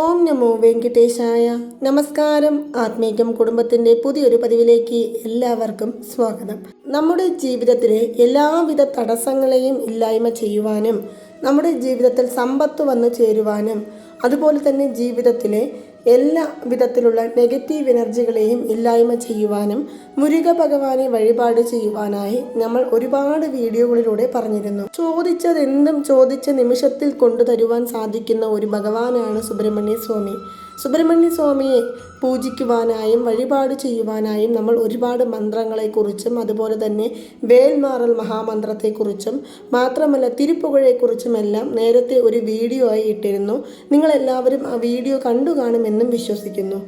ഓം നമോ വെങ്കിട്ടേശായ നമസ്കാരം. ആത്മീകം കുടുംബത്തിന്റെ പുതിയൊരു പതിവിലേക്ക് എല്ലാവർക്കും സ്വാഗതം. നമ്മുടെ ജീവിതത്തിലെ എല്ലാവിധ തടസ്സങ്ങളെയും ഇല്ലായ്മ ചെയ്യുവാനും നമ്മുടെ ജീവിതത്തിൽ സമ്പത്ത് വന്നു ചേരുവാനും അതുപോലെ തന്നെ ജീവിതത്തിലെ എല്ലാ വിധത്തിലുള്ള നെഗറ്റീവ് എനർജികളെയും ഇല്ലായ്മ ചെയ്യുവാനും മുരുക ഭഗവാനെ വഴിപാട് ചെയ്യുവാനായി നമ്മൾ ഒരുപാട് വീഡിയോകളിലൂടെ പറഞ്ഞിരുന്നു. ചോദിച്ചതെന്തും ചോദിച്ച നിമിഷത്തിൽ കൊണ്ടുതരുവാൻ സാധിക്കുന്ന ഒരു ഭഗവാനാണ് സുബ്രഹ്മണ്യ സ്വാമി സുബ്രഹ്മണ്യ സ്വാമിയെ പൂജിക്കുവാനായും വഴിപാട് ചെയ്യുവാനായും നമ്മൾ ഒരുപാട് മന്ത്രങ്ങളെക്കുറിച്ചും അതുപോലെ തന്നെ വേൽമാറൽ മഹാമന്ത്രത്തെക്കുറിച്ചും മാത്രമല്ല തിരുപ്പുകഴെക്കുറിച്ചുമെല്ലാം നേരത്തെ ഒരു വീഡിയോ ആയി ഇട്ടിരുന്നു. നിങ്ങളെല്ലാവരും ആ വീഡിയോ കണ്ടു കാണുമെന്നും വിശ്വസിക്കുന്നു.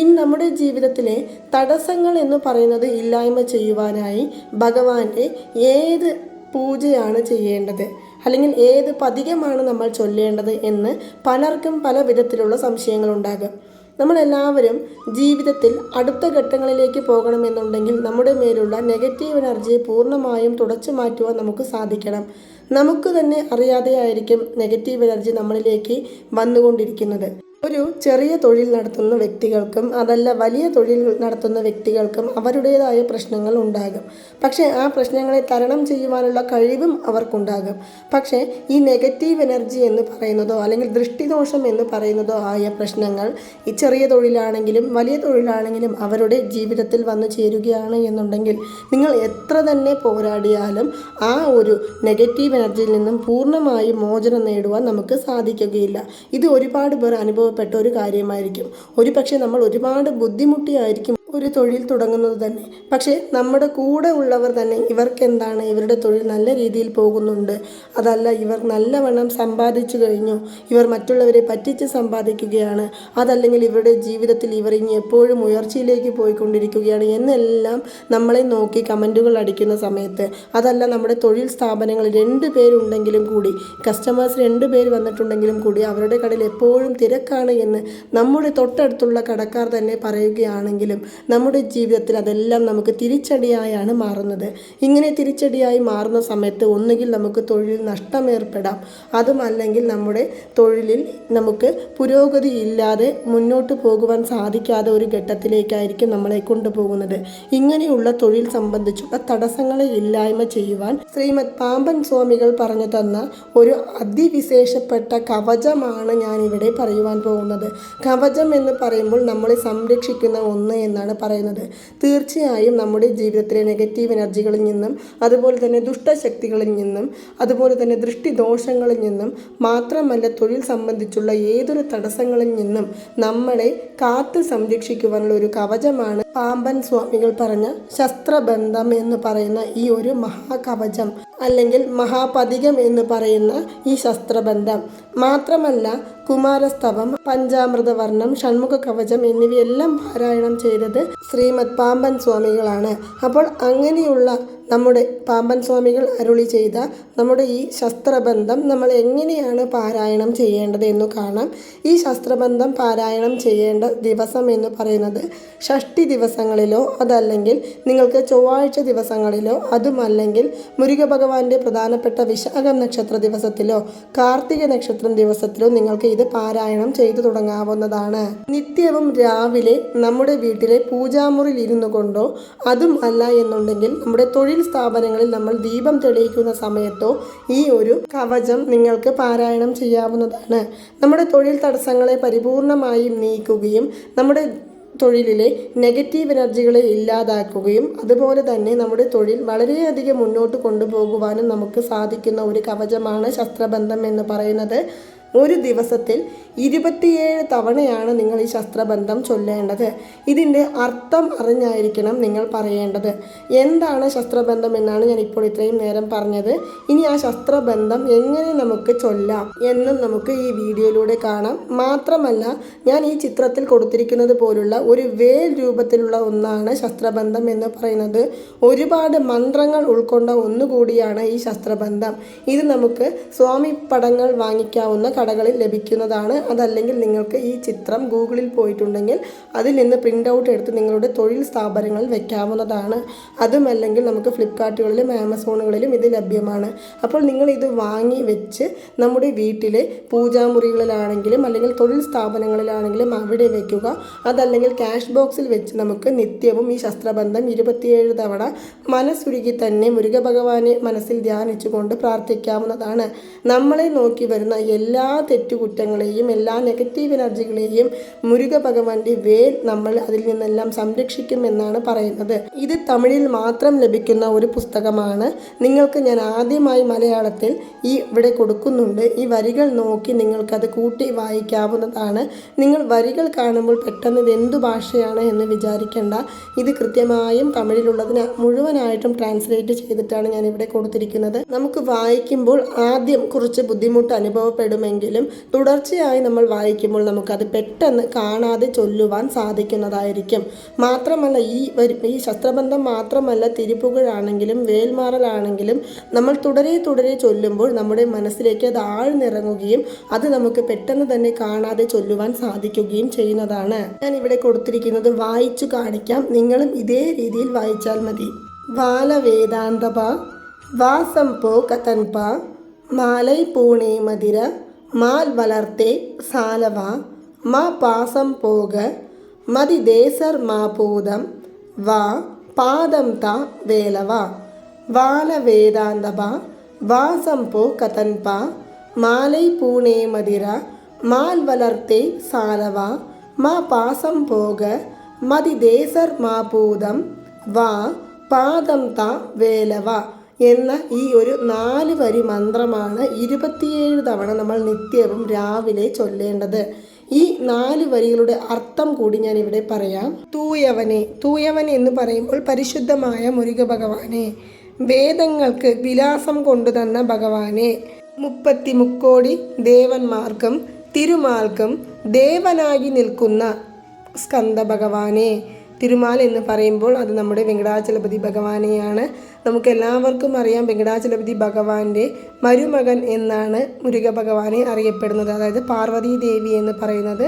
ഇനി നമ്മുടെ ജീവിതത്തിലെ തടസ്സങ്ങൾ എന്ന് പറയുന്നത് ഇല്ലായ്മ ചെയ്യുവാനായി ഭഗവാന്റെ ഏത് പൂജയാണ് ചെയ്യേണ്ടത്? അല്ലെങ്കിൽ ഏത് പതികമാണ് നമ്മൾ ചൊല്ലേണ്ടത് എന്ന് പലർക്കും പല വിധത്തിലുള്ള സംശയങ്ങളുണ്ടാകും നമ്മളെല്ലാവരും ജീവിതത്തിൽ അടുത്ത ഘട്ടങ്ങളിലേക്ക് പോകണമെന്നുണ്ടെങ്കിൽ നമ്മുടെ മേലുള്ള നെഗറ്റീവ് എനർജിയെ പൂർണമായും തുടച്ചു മാറ്റുവാൻ നമുക്ക് സാധിക്കണം. നമുക്ക് തന്നെ അറിയാതെയായിരിക്കും നെഗറ്റീവ് എനർജി നമ്മളിലേക്ക് വന്നുകൊണ്ടിരിക്കുന്നത്. ഒരു ചെറിയ തൊഴിൽ നടത്തുന്ന വ്യക്തികൾക്കും അതല്ല വലിയ തൊഴിൽ നടത്തുന്ന വ്യക്തികൾക്കും അവരുടേതായ പ്രശ്നങ്ങൾ ഉണ്ടാകും. പക്ഷേ ആ പ്രശ്നങ്ങളെ തരണം ചെയ്യുവാനുള്ള കഴിവും അവർക്കുണ്ടാകും. പക്ഷേ ഈ നെഗറ്റീവ് എനർജി എന്ന് പറയുന്നതോ അല്ലെങ്കിൽ ദൃഷ്ടിദോഷം എന്ന് പറയുന്നതോ ആയ പ്രശ്നങ്ങൾ ഈ ചെറിയ തൊഴിലാണെങ്കിലും വലിയ തൊഴിലാണെങ്കിലും അവരുടെ ജീവിതത്തിൽ വന്നു ചേരുകയാണ് എന്നുണ്ടെങ്കിൽ നിങ്ങൾ എത്ര തന്നെ പോരാടിയാലും ആ ഒരു നെഗറ്റീവ് എനർജിയിൽ നിന്നും പൂർണമായും മോചനം നേടുവാൻ നമുക്ക് സാധിക്കുകയില്ല. ഇത് ഒരുപാട് പേർ അനുഭവപ്പെട്ട ഒരു കാര്യമായിരിക്കും. ഒരു നമ്മൾ ഒരുപാട് ബുദ്ധിമുട്ടിയായിരിക്കും ഒരു തൊഴിൽ തുടങ്ങുന്നത് തന്നെ. പക്ഷേ നമ്മുടെ കൂടെ ഉള്ളവർ തന്നെ ഇവർക്ക് എന്താണ് ഇവരുടെ തൊഴിൽ നല്ല രീതിയിൽ പോകുന്നുണ്ട്. അതല്ല ഇവർ നല്ലവണ്ണം സമ്പാദിച്ചു കഴിഞ്ഞു. ഇവർ മറ്റുള്ളവരെ പറ്റിച്ച് സമ്പാദിക്കുകയാണ്. അതല്ലെങ്കിൽ ഇവരുടെ ജീവിതത്തിൽ ഇവർ ഇനി എപ്പോഴും ഉയർച്ചയിലേക്ക് പോയിക്കൊണ്ടിരിക്കുകയാണ് എന്നെല്ലാം നമ്മളെ നോക്കി കമന്റുകൾ അടിക്കുന്ന സമയത്ത്. അതല്ല നമ്മുടെ തൊഴിൽ സ്ഥാപനങ്ങൾ രണ്ട് പേരുണ്ടെങ്കിലും കൂടി കസ്റ്റമേഴ്സ് രണ്ട് പേര് വന്നിട്ടുണ്ടെങ്കിലും കൂടി അവരുടെ കടയിൽ എപ്പോഴും തിരക്കാണ് എന്ന് നമ്മുടെ തൊട്ടടുത്തുള്ള കടക്കാർ തന്നെ പറയുകയാണെങ്കിലും നമ്മുടെ ജീവിതത്തിൽ അതെല്ലാം നമുക്ക് തിരിച്ചടിയായാണ് മാറുന്നത്. ഇങ്ങനെ തിരിച്ചടിയായി മാറുന്ന സമയത്ത് ഒന്നുകിൽ നമുക്ക് തൊഴിൽ നഷ്ടമേർപ്പെടാം അതും അല്ലെങ്കിൽ നമ്മുടെ തൊഴിലിൽ നമുക്ക് പുരോഗതി ഇല്ലാതെ മുന്നോട്ട് പോകുവാൻ സാധിക്കാതെ ഒരു ഘട്ടത്തിലേക്കായിരിക്കും നമ്മളെ കൊണ്ടുപോകുന്നത്. ഇങ്ങനെയുള്ള തൊഴിൽ സംബന്ധിച്ചുള്ള തടസ്സങ്ങളെ ഇല്ലായ്മ ചെയ്യുവാൻ ശ്രീമദ് പാമ്പൻ സ്വാമികൾ പറഞ്ഞു തന്ന ഒരു അതിവിശേഷപ്പെട്ട കവചമാണ് ഞാനിവിടെ പറയുവാൻ പോകുന്നത്. കവചം എന്ന് പറയുമ്പോൾ നമ്മളെ സംരക്ഷിക്കുന്ന ഒന്ന് എന്നാണ് പറയുന്നത്. തീർച്ചയായും നമ്മുടെ ജീവിതത്തിലെ നെഗറ്റീവ് എനർജികളിൽ നിന്നും അതുപോലെ തന്നെ ദുഷ്ടശക്തികളിൽ നിന്നും അതുപോലെ തന്നെ ദൃഷ്ടിദോഷങ്ങളിൽ നിന്നും മാത്രമല്ല തൊഴിൽ സംബന്ധിച്ചുള്ള ഏതൊരു തടസ്സങ്ങളിൽ നിന്നും നമ്മളെ കാത്തു സംരക്ഷിക്കുവാനുള്ള ഒരു കവചമാണ് പാമ്പൻ സ്വാമികൾ പറഞ്ഞ ശസ്ത്രബന്ധം എന്ന് പറയുന്ന ഈ ഒരു മഹാകവചം അല്ലെങ്കിൽ മഹാപതികം എന്ന് പറയുന്ന ഈ ശസ്ത്രബന്ധം. മാത്രമല്ല കുമാരസ്തവം പഞ്ചാമൃതവർണം ഷൺമുഖ കവചം എന്നിവയെല്ലാം പാരായണം ചെയ്തത് ശ്രീമദ് പാമ്പൻ സ്വാമികളാണ്. അപ്പോൾ അങ്ങനെയുള്ള നമ്മുടെ പാമ്പൻ സ്വാമികൾ അരുളി ചെയ്ത നമ്മുടെ ഈ ശസ്ത്രബന്ധം നമ്മൾ എങ്ങനെയാണ് പാരായണം ചെയ്യേണ്ടത് എന്ന് കാണാം. ഈ ശസ്ത്രബന്ധം പാരായണം ചെയ്യേണ്ട ദിവസം എന്ന് പറയുന്നത് ഷഷ്ടി ദിവസങ്ങളിലോ അതല്ലെങ്കിൽ നിങ്ങൾക്ക് ചൊവ്വാഴ്ച ദിവസങ്ങളിലോ അതുമല്ലെങ്കിൽ മുരുക ഭഗവാന്റെ പ്രധാനപ്പെട്ട വിശാഖം നക്ഷത്ര ദിവസത്തിലോ കാർത്തിക നക്ഷത്രം ദിവസത്തിലോ നിങ്ങൾക്ക് ഇത് പാരായണം ചെയ്തു തുടങ്ങാവുന്നതാണ്. നിത്യവും രാവിലെ നമ്മുടെ വീട്ടിലെ പൂജാമുറിയിൽ ഇരുന്നു കൊണ്ടോ അതും അല്ല എന്നുണ്ടെങ്കിൽ നമ്മുടെ തൊഴിൽ സ്ഥാപനങ്ങളിൽ നമ്മൾ ദീപം തെളിയിക്കുന്ന സമയത്തോ ഈ ഒരു കവചം നിങ്ങൾക്ക് പാരായണം ചെയ്യാവുന്നതാണ്. നമ്മുടെ തൊഴിൽ തടസ്സങ്ങളെ പരിപൂർണമായും നീക്കുകയും നമ്മുടെ തൊഴിലിലെ നെഗറ്റീവ് എനർജികളെ ഇല്ലാതാക്കുകയും അതുപോലെ തന്നെ നമ്മുടെ തൊഴിൽ വളരെയധികം മുന്നോട്ട് കൊണ്ടുപോകുവാനും നമുക്ക് സാധിക്കുന്ന ഒരു കവചമാണ് ശസ്ത്രബന്ധം എന്ന് പറയുന്നത്. ഒരു ദിവസത്തിൽ ഇരുപത്തിയേഴ് തവണയാണ് നിങ്ങൾ ഈ ശസ്ത്രബന്ധം ചൊല്ലേണ്ടത്. ഇതിന്റെ അർത്ഥം അറിഞ്ഞായിരിക്കണം നിങ്ങൾ പറയേണ്ടത്. എന്താണ് ശസ്ത്രബന്ധം എന്നാണ് ഞാൻ ഇപ്പോൾ ഇത്രയും നേരം പറഞ്ഞത്. ഇനി ആ ശസ്ത്രബന്ധം എങ്ങനെ നമുക്ക് ചൊല്ലാം എന്നും നമുക്ക് ഈ വീഡിയോയിലൂടെ കാണാം. മാത്രമല്ല ഞാൻ ഈ ചിത്രത്തിൽ കൊടുത്തിരിക്കുന്നത് പോലുള്ള ഒരു വേൽ രൂപത്തിലുള്ള ഒന്നാണ് ശസ്ത്രബന്ധം എന്ന് പറയുന്നത്. ഒരുപാട് മന്ത്രങ്ങൾ ഉൾക്കൊണ്ട ഒന്നുകൂടിയാണ് ഈ ശസ്ത്രബന്ധം. ഇത് നമുക്ക് സ്വാമി പടങ്ങൾ വാങ്ങിക്കാവുന്ന കടകളിൽ ലഭിക്കുന്നതാണ്. അതല്ലെങ്കിൽ നിങ്ങൾക്ക് ഈ ചിത്രം ഗൂഗിളിൽ പോയിട്ടുണ്ടെങ്കിൽ അതിൽ നിന്ന് പ്രിന്റ് ഔട്ട് എടുത്ത് നിങ്ങളുടെ തൊഴിൽ സ്ഥാപനങ്ങളിൽ വെക്കാവുന്നതാണ്. അതുമല്ലെങ്കിൽ നമുക്ക് ഫ്ലിപ്കാർട്ടുകളിലും ആമസോണുകളിലും ഇത് ലഭ്യമാണ്. അപ്പോൾ നിങ്ങൾ ഇത് വാങ്ങി വെച്ച് നമ്മുടെ വീട്ടിലെ പൂജാമുറികളിലാണെങ്കിലും അല്ലെങ്കിൽ തൊഴിൽ സ്ഥാപനങ്ങളിലാണെങ്കിലും അവിടെ വയ്ക്കുക അതല്ലെങ്കിൽ ക്യാഷ് ബോക്സിൽ വെച്ച് നമുക്ക് നിത്യവും ഈ ശസ്ത്രബന്ധം ഇരുപത്തിയേഴ് തവണ മനസ്സുരുകി തന്നെ മുരുക ഭഗവാനെ മനസ്സിൽ ധ്യാനിച്ചുകൊണ്ട് പ്രാർത്ഥിക്കാവുന്നതാണ്. നമ്മളെ നോക്കി വരുന്ന എല്ലാ തെറ്റുകുറ്റങ്ങളെയും എല്ലാ നെഗറ്റീവ് എനർജികളെയും മുരുക ഭഗവാന്റെ വേൽ നമ്മൾ അതിൽ നിന്നെല്ലാം സംരക്ഷിക്കും എന്നാണ് പറയുന്നത്. ഇത് തമിഴിൽ മാത്രം ലഭിക്കുന്ന ഒരു പുസ്തകമാണ്. നിങ്ങൾക്ക് ഞാൻ ആദ്യമായി മലയാളത്തിൽ ഈ ഇവിടെ കൊടുക്കുന്നുണ്ട്. ഈ വരികൾ നോക്കി നിങ്ങൾക്കത് കൂട്ടി വായിക്കാവുന്നതാണ്. നിങ്ങൾ വരികൾ കാണുമ്പോൾ പെട്ടെന്ന് ഇത് എന്തു ഭാഷയാണ് എന്ന് വിചാരിക്കേണ്ട. ഇത് കൃത്യമായും തമിഴിലുള്ളതിന് മുഴുവനായിട്ടും ട്രാൻസ്ലേറ്റ് ചെയ്തിട്ടാണ് ഞാൻ ഇവിടെ കൊടുത്തിരിക്കുന്നത്. നമുക്ക് വായിക്കുമ്പോൾ ആദ്യം കുറച്ച് ബുദ്ധിമുട്ട് അനുഭവപ്പെടുമെങ്കിലും തുടർച്ചയായി നമ്മൾ വായിക്കുമ്പോൾ നമുക്കത് പെട്ടെന്ന് കാണാതെ ചൊല്ലുവാൻ സാധിക്കുന്നതായിരിക്കും. മാത്രമല്ല ഈ ഈ ശസ്ത്രബന്ധം മാത്രമല്ല തിരിപ്പുകളാണെങ്കിലും വേൽമാറലാണെങ്കിലും നമ്മൾ തുടരെ തുടരെ ചൊല്ലുമ്പോൾ നമ്മുടെ മനസ്സിലേക്ക് അത് ആഴ്ന്നിറങ്ങുകയും അത് നമുക്ക് പെട്ടെന്ന് തന്നെ കാണാതെ ചൊല്ലുവാൻ സാധിക്കുകയും ചെയ്യുന്നതാണ്. ഞാൻ ഇവിടെ കൊടുത്തിരിക്കുന്നത് വായിച്ചു കാണിക്കാം. നിങ്ങളും ഇതേ രീതിയിൽ വായിച്ചാൽ മതി. ബാലവേദാന്തപ വാസം പോ കതൻപ മാലൈ പൂണേ മതിര மால் வளர்த்தே சாலவா மா பாசம் போக மதி தேசர் மா பூதம் வா பாதம் தா வேலவா. வான வேதாந்தபா வாசம் போ கதன்பா மாலை பூனே மதிரா மால் வளர்த்தே சாலவா மா பாசம் போக மதி தேசர் மா பூதம் வா பாதம் தா வேலவா. എന്ന ഈ ഒരു നാല് വരി മന്ത്രമാണ് ഇരുപത്തിയേഴ് തവണ നമ്മൾ നിത്യവും രാവിലെ ചൊല്ലേണ്ടത്. ഈ നാല് വരികളുടെ അർത്ഥം കൂടി ഞാൻ ഇവിടെ പറയാം. തൂയവനെ തൂയവൻ എന്ന് പറയുമ്പോൾ പരിശുദ്ധമായ മുരുക ഭഗവാനെ വേദങ്ങൾക്ക് വിലാസം കൊണ്ടുതന്ന ഭഗവാനെ. മുപ്പത്തി മുക്കോടി ദേവന്മാർക്കും തിരുമാൽക്കും ദേവനായി നിൽക്കുന്ന സ്കന്ദ ഭഗവാനെ തിരുമാൽ എന്ന് പറയുമ്പോൾ അത് നമ്മുടെ വെങ്കടാചലപതി ഭഗവാനെയാണ്. നമുക്ക് എല്ലാവർക്കും അറിയാം വെങ്കടാചലപതി ഭഗവാന്റെ മരുമകൻ എന്നാണ് മുരുക ഭഗവാനെ അറിയപ്പെടുന്നത്. അതായത് പാർവതി ദേവി എന്ന് പറയുന്നത്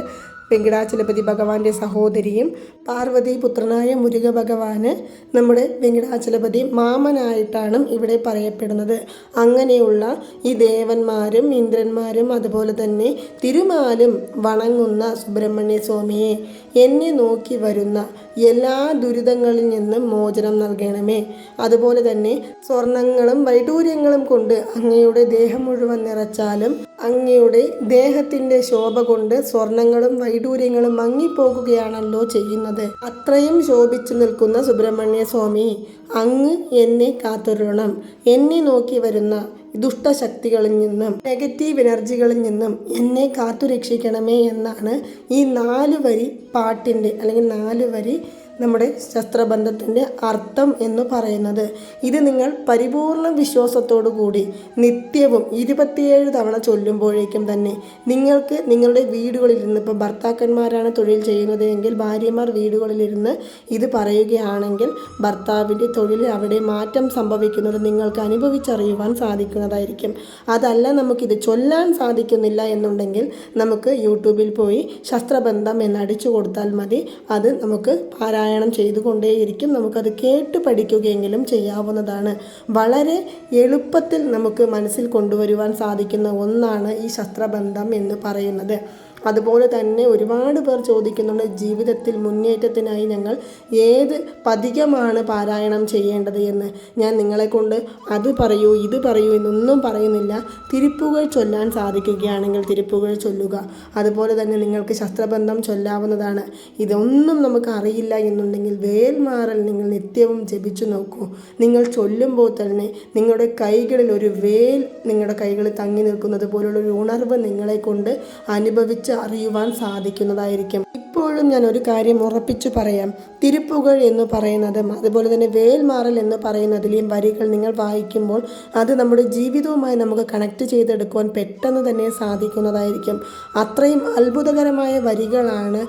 വെങ്കടാചലപതി ഭഗവാന്റെ സഹോദരിയും പാർവതി പുത്രനായ മുരുക ഭഗവാന് നമ്മുടെ വെങ്കടാചലപതി മാമനായിട്ടാണ് ഇവിടെ പറയപ്പെടുന്നത്. അങ്ങനെയുള്ള ഈ ദേവന്മാരും ഇന്ദ്രന്മാരും അതുപോലെ തന്നെ തിരുമാലും വണങ്ങുന്ന സുബ്രഹ്മണ്യ സ്വാമിയെ എന്നെ നോക്കി വരുന്ന എല്ലാ ദുരിതങ്ങളിൽ നിന്നും മോചനം നൽകണമേ. അതുപോലെ തന്നെ സ്വർണങ്ങളും വൈഡൂര്യങ്ങളും കൊണ്ട് അങ്ങയുടെ ദേഹം മുഴുവൻ നിറച്ചാലും അങ്ങയുടെ ദേഹത്തിന്റെ ശോഭ കൊണ്ട് സ്വർണങ്ങളും വൈഡൂര്യങ്ങളും മങ്ങിപ്പോകുകയാണല്ലോ ചെയ്യുന്നത്. അത്രയും ശോഭിച്ചു നിൽക്കുന്ന സുബ്രഹ്മണ്യ സ്വാമി അങ്ങ് എന്നെ കാത്തൊരുണം. എന്നെ നോക്കി വരുന്ന ദുഷ്ടശക്തികളിൽ നിന്നും നെഗറ്റീവ് എനർജികളിൽ നിന്നും എന്നെ കാത്തുരക്ഷിക്കണമേ എന്നാണ് ഈ നാല് വരി പാട്ടിന്റെ അല്ലെങ്കിൽ നാല് വരി നമ്മുടെ ശസ്ത്രബന്ധത്തിന്റെ അർത്ഥം എന്ന് പറയുന്നത്. ഇത് നിങ്ങൾ പരിപൂർണ വിശ്വാസത്തോടു കൂടി നിത്യവും ഇരുപത്തിയേഴ് തവണ ചൊല്ലുമ്പോഴേക്കും തന്നെ നിങ്ങൾക്ക് നിങ്ങളുടെ വീടുകളിലിരുന്ന് ഇപ്പോൾ ഭർത്താക്കന്മാരാണ് തൊഴിൽ ചെയ്യുന്നത് എങ്കിൽ ഭാര്യമാർ വീടുകളിലിരുന്ന് ഇത് പറയുകയാണെങ്കിൽ ഭർത്താവിന്റെ തൊഴിൽ അവിടെ മാറ്റം സംഭവിക്കുന്നത് നിങ്ങൾക്ക് അനുഭവിച്ചറിയുവാൻ സാധിക്കുന്നതായിരിക്കും. അതല്ല നമുക്കിത് ചൊല്ലാൻ സാധിക്കുന്നില്ല എന്നുണ്ടെങ്കിൽ നമുക്ക് യൂട്യൂബിൽ പോയി ശസ്ത്രബന്ധം എന്ന് അടിച്ചു കൊടുത്താൽ മതി. അത് നമുക്ക് പാരായണം ചെയ്തുകൊണ്ടേയിരിക്കും നമുക്കത് കേട്ട് പഠിക്കുകയെങ്കിലും ചെയ്യാവുന്നതാണ്. വളരെ എളുപ്പത്തിൽ നമുക്ക് മനസ്സിൽ കൊണ്ടുവരുവാൻ സാധിക്കുന്ന ഒന്നാണ് ഈ ശസ്ത്രബന്ധം എന്ന് പറയുന്നത്. അതുപോലെ തന്നെ ഒരുപാട് പേർ ചോദിക്കുന്നുണ്ട് ജീവിതത്തിൽ മുന്നേറ്റത്തിനായി ഞങ്ങൾ ഏത് പതികമാണ് പാരായണം ചെയ്യേണ്ടത് എന്ന്? ഞാൻ നിങ്ങളെ കൊണ്ട് അത് പറയൂ ഇത് പറയൂ എന്നൊന്നും പറയുന്നില്ല. തിരുപ്പുകൾ ചൊല്ലാൻ സാധിക്കുകയാണെങ്കിൽ തിരുപ്പുകൾ ചൊല്ലുക. അതുപോലെ തന്നെ നിങ്ങൾക്ക് ശസ്ത്രബന്ധം ചൊല്ലാവുന്നതാണ്. ഇതൊന്നും നമുക്ക് അറിയില്ല എന്നുണ്ടെങ്കിൽ വേൽമാറൽ നിങ്ങൾ നിത്യവും ജപിച്ചു നോക്കൂ. നിങ്ങൾ ചൊല്ലുമ്പോൾ തന്നെ നിങ്ങളുടെ കൈകളിൽ ഒരു വേൽ നിങ്ങളുടെ കൈകളിൽ തങ്ങി നിൽക്കുന്നത് പോലുള്ള ഒരു ഉണർവ് നിങ്ങളെ കൊണ്ട് അനുഭവിച്ച് അറിയുവാൻ സാധിക്കുന്നതായിരിക്കും. ഇപ്പോഴും ഞാൻ ഒരു കാര്യം ഉറപ്പിച്ചു പറയാം. തിരുപ്പുകൾ എന്ന് പറയുന്നതും അതുപോലെ തന്നെ വേൽമാറൽ എന്ന് പറയുന്നതിലെയും വരികൾ നിങ്ങൾ വായിക്കുമ്പോൾ അത് നമ്മുടെ ജീവിതവുമായി നമുക്ക് കണക്ട് ചെയ്തെടുക്കുവാൻ പെട്ടെന്ന് തന്നെ സാധിക്കുന്നതായിരിക്കും. അത്രയും അത്ഭുതകരമായ വരികളാണ്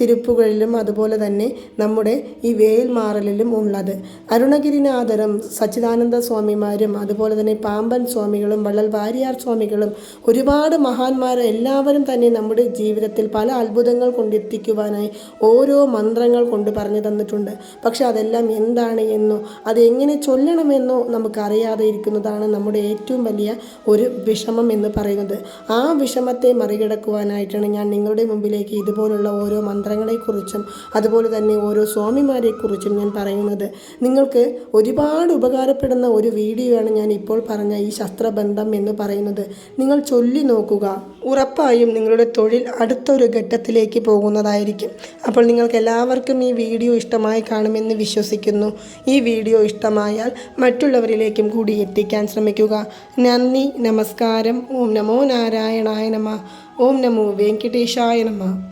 തിരുപ്പുകളിലും അതുപോലെ തന്നെ നമ്മുടെ ഈ വേൽമാറലിലും ഉള്ളത്. അരുണഗിരിനാഥരും സച്ചിദാനന്ദ സ്വാമിമാരും അതുപോലെ തന്നെ പാമ്പൻ സ്വാമികളും വള്ളൽ വാരിയാർ സ്വാമികളും ഒരുപാട് മഹാന്മാർ എല്ലാവരും തന്നെ നമ്മുടെ ജീവിതത്തിൽ പല അത്ഭുതങ്ങൾ കൊണ്ടെത്തിക്കുവാനായി ഓരോ മന്ത്രങ്ങൾ കൊണ്ട് പറഞ്ഞു തന്നിട്ടുണ്ട്. പക്ഷെ അതെല്ലാം എന്താണ് എന്നോ അത് എങ്ങനെ ചൊല്ലണമെന്നോ നമുക്കറിയാതെ ഇരിക്കുന്നതാണ് നമ്മുടെ ഏറ്റവും വലിയ ഒരു വിഷമം എന്ന് പറയുന്നത്. ആ വിഷമത്തെ മറികടക്കുവാനായിട്ടാണ് ഞാൻ നിങ്ങളുടെ മുമ്പിലേക്ക് ഇതുപോലുള്ള ഓരോ മന്ത്രങ്ങളെക്കുറിച്ചും അതുപോലെ തന്നെ ഓരോ സ്വാമിമാരെക്കുറിച്ചും ഞാൻ പറയുന്നത്. നിങ്ങൾക്ക് ഒരുപാട് ഉപകാരപ്പെടുന്ന ഒരു വീഡിയോ ആണ് ഞാൻ ഇപ്പോൾ പറഞ്ഞ ഈ ശസ്ത്രബന്ധം എന്ന് പറയുന്നത്. നിങ്ങൾ ചൊല്ലി നോക്കുക. ഉറപ്പായും നിങ്ങളുടെ തൊഴിൽ അടുത്തൊരു ഘട്ടത്തിലേക്ക് പോകുന്നതായിരിക്കും. അപ്പോൾ നിങ്ങൾക്ക് എല്ലാവർക്കും ഈ വീഡിയോ ഇഷ്ടമായി കാണുമെന്ന് വിശ്വസിക്കുന്നു. ഈ വീഡിയോ ഇഷ്ടമായാൽ മറ്റുള്ളവരിലേക്കും കൂടി എത്തിക്കാൻ ശ്രമിക്കുക. നന്ദി നമസ്കാരം. ഓം നമോ നാരായണായ നമ. ഓം നമോ വെങ്കിടേശായ നമ.